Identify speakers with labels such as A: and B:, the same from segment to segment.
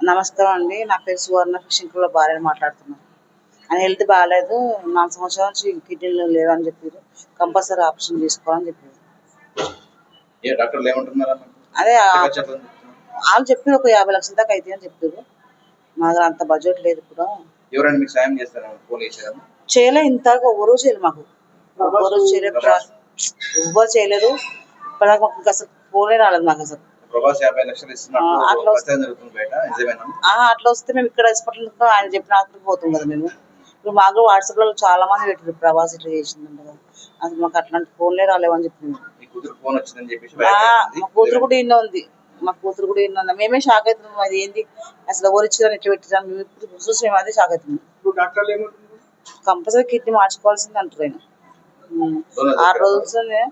A: నమస్కారం అండి. నా పేరు సువర్ణ ఫిషింగ్లో భార్యని మాట్లాడుతున్నాను. ఆయన హెల్త్ బాగాలేదు. నాలుగు సంవత్సరాల నుంచి కిడ్నీలు లేవని చెప్పారు. కంపల్సరీ ఆపరేషన్ చేసుకోవాలని చెప్పారు? అదే వాళ్ళు చెప్పారు ఒక యాభై లక్షల దాకా అయితే అని చెప్పారు. మా దగ్గర అంత బడ్జెట్ లేదు ఇప్పుడు చేయలే. ఇంత ఎవరు చేయలేదు మాకు. ఎవరు చేయలేదు ఎవ్వరు చేయలేదు. ఇప్పటిదాకా ఇంకా అసలు ఫోనే రాలేదు మాకు అసలు.
B: ప్రభాస్ యాభై లక్షలు
A: ఆ,
B: ఇస్తున్నట్టు
A: అట్లా
B: ప్రచారం జరుగుతుంది బయట నిజమేనా?
A: ఆ, అట్లా వస్తే మేము ఇక్కడ హాస్పిటల్ ఆయన చెప్పిన హాస్పిటల్కి పోతాం కదా మేము. ఇప్పుడు మాకు వాట్సాప్లో చాలా మంది పెట్టారు ప్రభాస్ ఇట్లా చేసిందంట కదా. అసలు మాకు అట్లాంటి ఫోన్లే రాలేవని చెప్పి
B: మీ కూతురు ఫోన్ వచ్చిందని చెప్పేసి
A: ఆ,
B: బయట
A: మా కూతురు కూడా ఇన్న ఉంది. మా కూతురు కూడా ఇన్న ఉంది. మేమే షాక్ అవుతున్నాం. అది ఏంది? అసలు ఎవరు ఇచ్చారని ఎట్లా పెట్టారు మేము ఇప్పుడు చూసి మేము అదే షాక్ అవుతున్నాం. కంపల్సరీ కిడ్నీ మార్చుకోవాల్సింది అంటారు ఆయన. ఆరు రోజులనే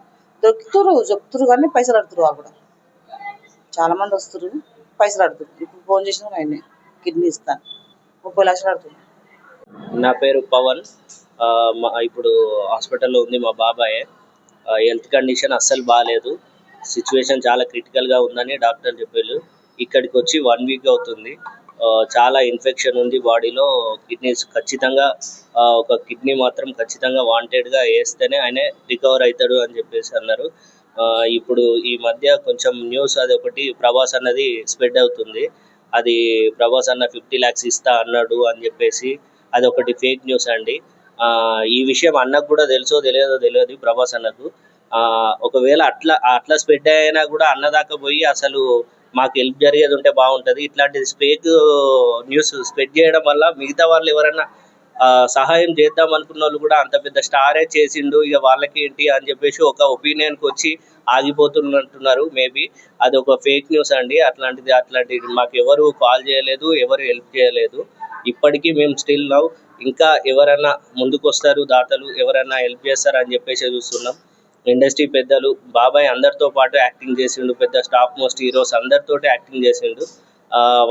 A: దొరుకుతురు చెప్తురు కానీ పైసలు అడుగుతారు వాళ్ళు కూడా. చాలా మంది వస్తారు పైసలు అడుగుతారు ఇప్పుడు ఫోన్ చేసిన ఆయన్ని కిడ్నీ ఇస్తాను ముప్పై లక్షలు అడుగుతారు
C: నా పేరు పవన్. మా ఇప్పుడు హాస్పిటల్లో ఉంది మా బాబాయ్. హెల్త్ కండిషన్ అస్సలు బాగాలేదు సిచ్యువేషన్ చాలా క్రిటికల్గా ఉందని డాక్టర్ చెప్పారు. ఇక్కడికి వచ్చి వన్ వీక్ అవుతుంది. చాలా ఇన్ఫెక్షన్ ఉంది బాడీలో. కిడ్నీస్ ఖచ్చితంగా ఒక కిడ్నీ మాత్రం ఖచ్చితంగా వాంటెడ్గా వేస్తేనే ఆయన రికవర్ అవుతాడు అని చెప్పేసి అన్నారు. ఇప్పుడు ఈ మధ్య కొంచెం న్యూస్ అది ఒకటి ప్రభాస్ అన్నది స్ప్రెడ్ అవుతుంది. అది ప్రభాస్ అన్న ఫిఫ్టీ ల్యాక్స్ ఇస్తా అన్నాడు అని చెప్పేసి అది ఒకటి ఫేక్ న్యూస్ అండి. ఈ విషయం అన్నకు కూడా తెలుసో తెలియదో తెలియదు ప్రభాస్ అన్నకు. ఒకవేళ అట్లా అట్లా స్ప్రెడ్ అయినా కూడా అన్నదాకా పోయి అసలు మాకు హెల్ప్ జరిగేది ఉంటే బాగుంటుంది. ఇట్లాంటి ఫేక్ న్యూస్ స్ప్రెడ్ చేయడం వల్ల మిగతా వాళ్ళు ఎవరైనా సహాయం చేద్దాం అనుకున్న వాళ్ళు కూడా అంత పెద్ద స్టారే చేసిండు. ఇక వాళ్ళకి ఏంటి అని చెప్పేసి ఒక ఒపీనియన్కి వచ్చి ఆగిపోతున్నట్టున్నారు. మేబీ అది ఒక ఫేక్ న్యూస్ అండి. అట్లాంటిది అట్లాంటిది మాకు ఎవరు కాల్ చేయలేదు ఎవరు హెల్ప్ చేయలేదు. ఇప్పటికీ మేము స్టిల్ నవ్ ఇంకా ఎవరైనా ముందుకు వస్తారు దాతలు ఎవరైనా హెల్ప్ చేస్తారు అని చెప్పేసి చూస్తున్నాం. ఇండస్ట్రీ పెద్దలు బాబాయ్ అందరితో పాటు యాక్టింగ్ చేసిండు పెద్ద స్టాప్ మోస్ట్ హీరోస్ అందరితోటి యాక్టింగ్ చేసిండు.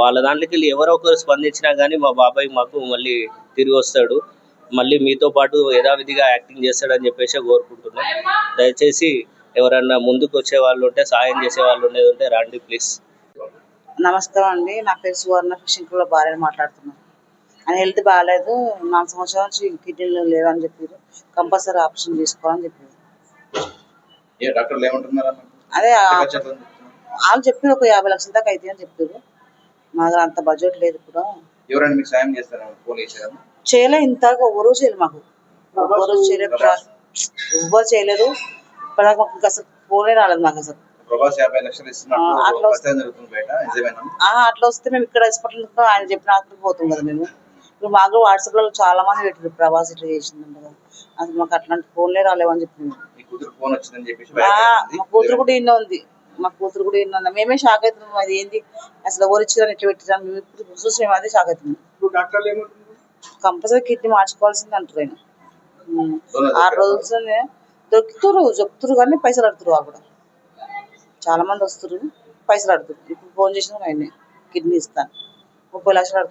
C: వాళ్ళ దాంట్లోకి వెళ్ళి ఎవరో ఒకరు స్పందించినా కానీ మా బాబాయ్ మాకు మళ్ళీ తిరిగి వస్తాడు. మళ్ళీ మీతో పాటు యథావిధిగా యాక్టింగ్ చేస్తాడని చెప్పేసి కోరుకుంటున్నాం. దయచేసి ఎవరన్నా ముందుకు వచ్చే వాళ్ళు ఉంటే సాయం చేసే వాళ్ళు ఉండేది ఉంటే రండి ప్లీజ్.
A: నమస్కారం అండి. నా పేరు సువర్ణ ఫిషింగ్లో భార్యని మాట్లాడుతున్నాను. ఆయన హెల్త్ బాగాలేదు. నాలుగు సంవత్సరాల నుంచి కిడ్నీలు లేవని చెప్పారు. కంపల్సరీ ఆపరేషన్ చేసుకోవాలని చెప్పారు? అదే వాళ్ళు చెప్పారు ఒక యాభై లక్షల దాకా అయితే అని చెప్పారు. మా దగ్గర అంత బడ్జెట్ లేదు ఇప్పుడు.
B: ఎవరైనా మీకు సాయం చేస్తారా? ఫోన్ చేశారా
A: చేయలే ఇంత ఎవరు చేయలేదు మాకు. ఎవరు చేయలేదు. ఎవ్వరు చేయలేదు. ఇప్పటిదాకా మాకు అసలు ఫోనే రాలేదు మాకు అసలు.
B: ప్రభాస్ యాభై లక్షలు
A: ఆ,
B: ఇస్తున్నట్టు
A: అట్లా వస్తే మేము ఇక్కడ హాస్పిటల్ ఆయన చెప్పిన హాస్పిటల్కి పోతాం కదా మేము. ఇప్పుడు మాకు వాట్సాప్లో చాలా మంది పెట్టారు ప్రభాస్ ఇట్లా చేసిందంట కదా. అసలు మాకు అట్లాంటి ఫోన్లే రాలేవని చెప్పి మేము.
B: మీ కూతురు ఫోన్ వచ్చిందని చెప్పేసి
A: ఆ,
B: బయట
A: మా కూతురు కూడా ఇన్న ఉంది. మా కూతురు కూడా ఉంది మేమే షాక్ అవుతున్నాం. అది ఏంది? అసలు ఎవరు ఇచ్చారని ఎట్లా పెట్టారు మేము ఇప్పుడు చూసి మేము అదే షాక్ అవుతున్నాం. కంపల్సరీ కిడ్నీ మార్చుకోవాల్సింది అంటారు ఆయన. ఆరు రోజులనే దొరుకుతురు చెప్తురు కానీ పైసలు అడుగుతారు వాళ్ళు కూడా. చాలా మంది వస్తారు పైసలు అడుగుతారు ఇప్పుడు ఫోన్ చేసిన ఆయన్ని కిడ్నీ ఇస్తాను. ముప్పై లక్షలు